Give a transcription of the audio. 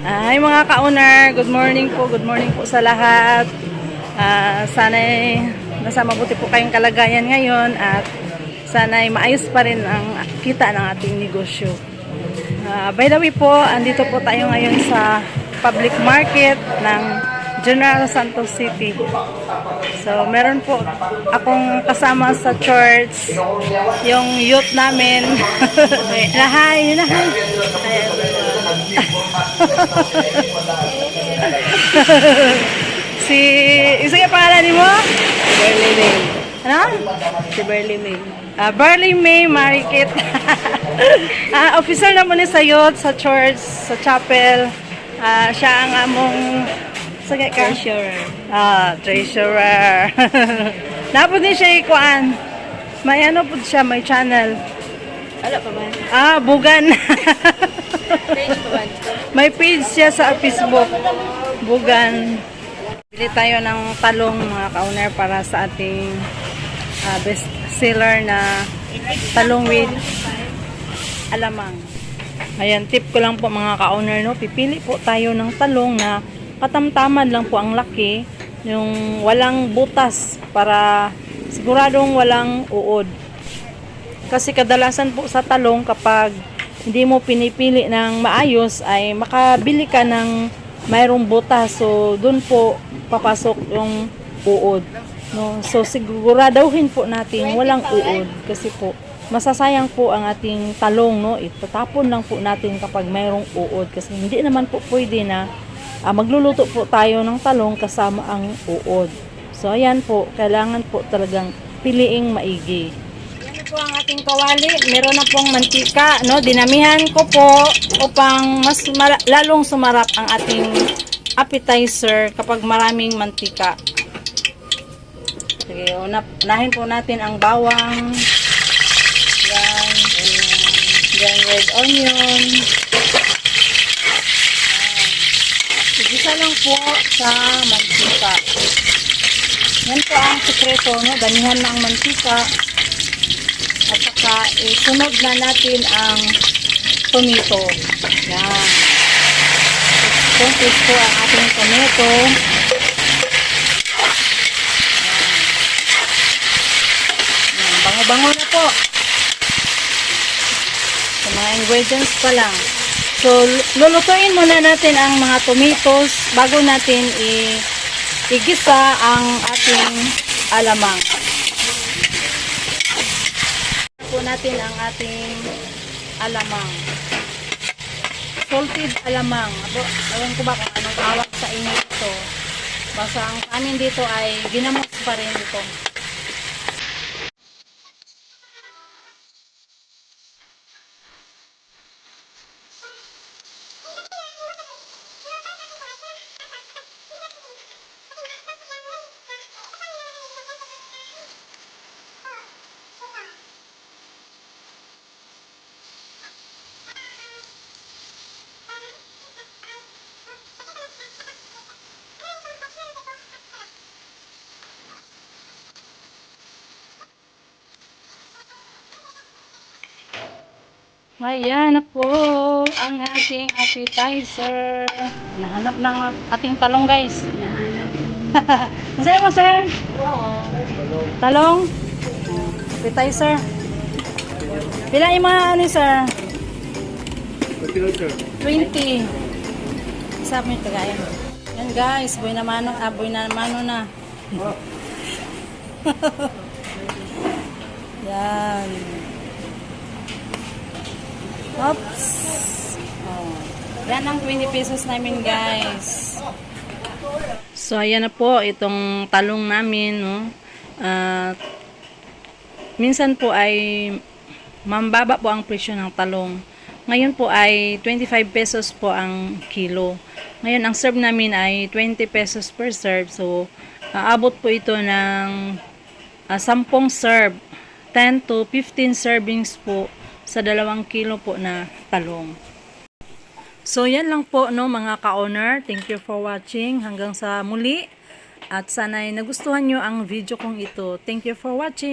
Hi mga ka-owner, good morning po, good morning po sa lahat. Ah, sana'y nasa mabuti po kayong kalagayan ngayon at sana'y maayos pa rin ang kita ng ating negosyo. Ah, by the way po, andito po tayo ngayon sa public market ng General Santos City. So, meron po akong kasama sa church, yung youth namin. na hi, na hi. si, isa yung pangalan ni mo? Burley May. Ano? Si Burley May. Ah, Barley May Marikit. ah, officer na muna sa youth, sa church, sa chapel. Ah, siya ang among sige ka. Treasurer. Ah, treasurer. Napod din siya ikuan. May ano po siya, may channel. Wala pa ba? Ah, Bugan. Page pa ba? may page siya sa Facebook. Bugan. Bili tayo ng talong mga ka-owner para sa ating ah, best seller na talong with alamang. Ayan, tip ko lang po mga ka-owner, no? Pipili po tayo ng talong na katamtaman lang po ang laki, yung walang butas para siguradong walang uod. Kasi kadalasan po sa talong kapag hindi mo pinipili ng maayos ay makabili ka ng mayroong butas. So doon po papasok yung uod. No? So siguraduhin po natin walang uod kasi po masasayang po ang ating talong no itatapon lang po natin kapag mayroong uod kasi hindi naman po pwede na ah, magluluto po tayo ng talong kasama ang uod. So ayan po, kailangan po talagang piliing maigi. Po ang ating kawali. Meron na pong mantika, no? Dinamihan ko po upang mas lalong sumarap ang ating appetizer kapag maraming mantika. Sige, una, unahin po natin ang bawang. Yan. Yan, red onion. Igisa lang po sa mantika. Yan po ang sekreto, no? Damihan ng mantika. Saka, isunod na natin ang tomato. Yan. Kumpis po ang ating tomato. Bango-bango na po. Sa mga ingredients pa lang. So, lulutuin muna natin ang mga tomatoes bago natin i igisa ang ating alamang. Natin ang ating alamang. Salted alamang. Abo, ewan ko ba kung anong tawag sa inyo ito. Basta ang amin dito ay ginamos pa rin ito. Ayan na po ang ating appetizer. Nahanap ng ating talong guys. Masaya mo sir? Talong? Appetizer. Pila yung mga ano sir? 20. Isa mo yung tagayan. Yan guys, boy na mano, ah, boy na mano na. Oops. Oh. Yan ang 20 pesos namin, guys. So, ayan na po itong talong namin, no. At minsan po ay mambaba po ang presyo ng talong. Ngayon po ay 25 pesos po ang kilo. Ngayon, ang serve namin ay 20 pesos per serve. So, aabot po ito ng ah, 10 serve. 10 to 15 servings po sa dalawang kilo po na talong. So, yan lang po, no, mga ka-owner. Thank you for watching. Hanggang sa muli. At sana'y nagustuhan nyo ang video kong ito. Thank you for watching.